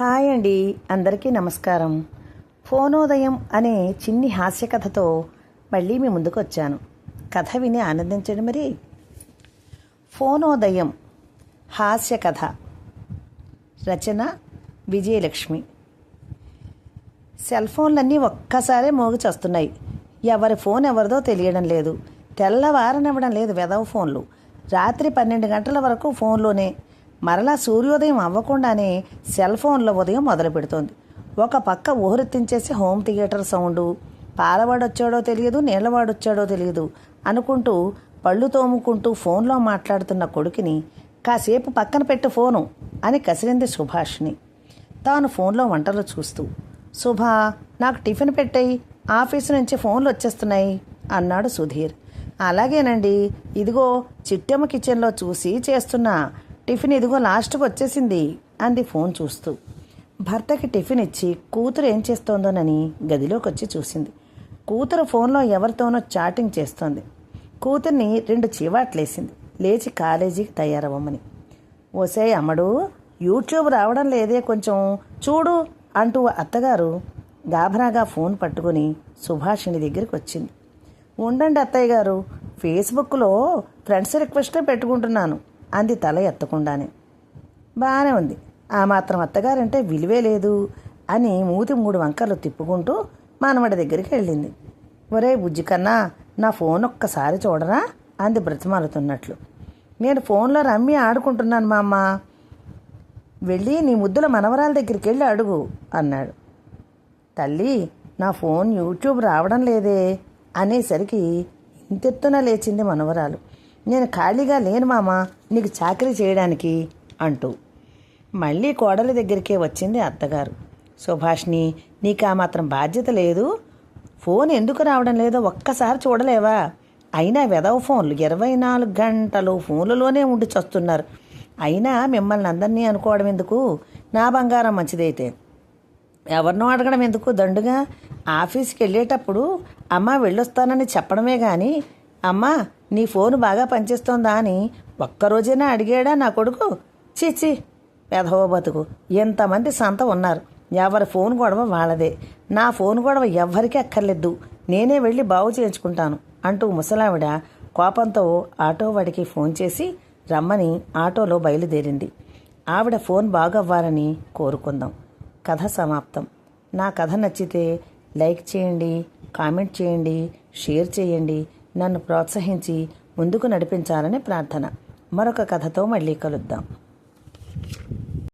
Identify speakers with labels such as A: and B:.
A: Hi అండి. అందరికీ నమస్కారం. ఫోనోదయం అనే చిన్ని హాస్య కథతో మళ్ళీ మీ ముందుకు వచ్చాను కథ విని ఆనందించండి మరి. ఫోనోదయం హాస్య కథ. రచన విజయలక్ష్మి. సెల్ ఫోన్లన్నీ ఒక్కసారే మోగిచొస్తున్నాయి. ఎవరి ఫోన్ ఎవరిదో తెలియడం లేదు. తెల్లవారనివ్వడం లేదు వెదవ ఫోన్లు. రాత్రి పన్నెండు గంటల వరకు ఫోన్లోనే మరలా సూర్యోదయం అవ్వకుండానే సెల్ ఫోన్ల ఉదయం మొదలు పెడుతోంది. ఒక పక్క ఊహరెత్తించేసి హోమ్ థియేటర్ సౌండు పాలవాడొచ్చాడో తెలియదు నీళ్ళవాడొచ్చాడో తెలియదు అనుకుంటూ పళ్ళు తోముకుంటూ ఫోన్లో మాట్లాడుతున్న కొడుకుని కాసేపు పక్కన పెట్టు ఫోను అని కసిరింది సుభాష్ని తాను ఫోన్లో వంటలు చూస్తూ శుభా నాకు టిఫిన్ పెట్టాయి ఆఫీసు నుంచి ఫోన్లు వచ్చేస్తున్నాయి అన్నాడు సుధీర్. అలాగేనండి ఇదిగో చిట్టెమ్మ కిచెన్లో చూసి చేస్తున్నా టిఫిన్ ఇదిగో లాస్ట్కి వచ్చేసింది అంది ఫోన్ చూస్తూ. భర్తకి టిఫిన్ ఇచ్చి కూతురు ఏం చేస్తోందోనని గదిలోకి వచ్చి చూసింది. కూతురు ఫోన్లో ఎవరితోనో చాటింగ్ చేస్తోంది. కూతుర్ని రెండు చీవాట్లేసింది. లేచి కాలేజీకి తయారవ్వమని. ఓసే అమ్మడు యూట్యూబ్ రావడం లేదే కొంచెం చూడు అంటూ అత్తగారు గాభరాగా ఫోన్ పట్టుకుని సుభాషిణి దగ్గరికి వచ్చింది. ఉండండి అత్తయ్య గారు ఫేస్బుక్లో ఫ్రెండ్స్ రిక్వెస్టే పెట్టుకుంటున్నాను. అంది తల ఎత్తకుండానే. బాగానే ఉంది. ఆ మాత్రం అత్తగారంటే విలువే లేదు అని మూతి మూడు వంకర్లు తిప్పుకుంటూ మానవడి దగ్గరికి వెళ్ళింది. ఒరే బుజ్జి కన్నా నా ఫోన్ ఒక్కసారి చూడరా అంది బ్రతిమాలుతున్నట్లు. నేను ఫోన్లో రమ్మి ఆడుకుంటున్నాను మా అమ్మ వెళ్ళి నీ ముద్దుల మనవరాల దగ్గరికి వెళ్ళి అడుగు అన్నాడు. తల్లి నా ఫోన్ యూట్యూబ్ రావడం లేదే అనేసరికి ఇంతెత్తున లేచింది మనవరాలు. నేను ఖాళీగా లేను మామ నీకు చాకరీ చేయడానికి అంటూ. మళ్ళీ కోడలి దగ్గరికే వచ్చింది అత్తగారు. సుభాష్ని నీకు ఆ మాత్రం బాధ్యత లేదు. ఫోన్ ఎందుకు రావడం లేదో ఒక్కసారి చూడలేవా? అయినా వెదవ ఫోన్లు ఇరవై నాలుగు గంటలు ఫోన్లలోనే ఉండి చస్తున్నారు. అయినా మిమ్మల్ని అందరినీ అనుకోవడం ఎందుకు? నా బంగారం మంచిదైతే. ఎవరినో అడగడం ఎందుకు దండుగా? ఆఫీస్కి వెళ్ళేటప్పుడు అమ్మ వెళ్ళొస్తానని చెప్పడమే కానీ అమ్మా నీ ఫోన్ బాగా పనిచేస్తోందా అని ఒక్కరోజైనా అడిగాడా నా కొడుకు? చీచి పెదవ బతుకు. ఎంతమంది సంత ఉన్నారు. ఎవరి ఫోన్ గొడవ వాళ్ళదే. నా ఫోన్ గొడవ ఎవ్వరికీ అక్కర్లేదు. నేనే వెళ్ళి బాగు చేయించుకుంటాను అంటూ ముసలావిడ కోపంతో ఆటో వాడికి ఫోన్ చేసి రమ్మని ఆటోలో బయలుదేరింది. ఆవిడ ఫోన్ బాగవ్వాలని కోరుకుందాం. కథ సమాప్తం. నా కథ నచ్చితే లైక్ చేయండి కామెంట్ చేయండి షేర్ చేయండి. నన్ను ప్రోత్సహించి ముందుకు నడిపించాలని ప్రార్థన. మరొక కథతో మళ్ళీ కలుద్దాం.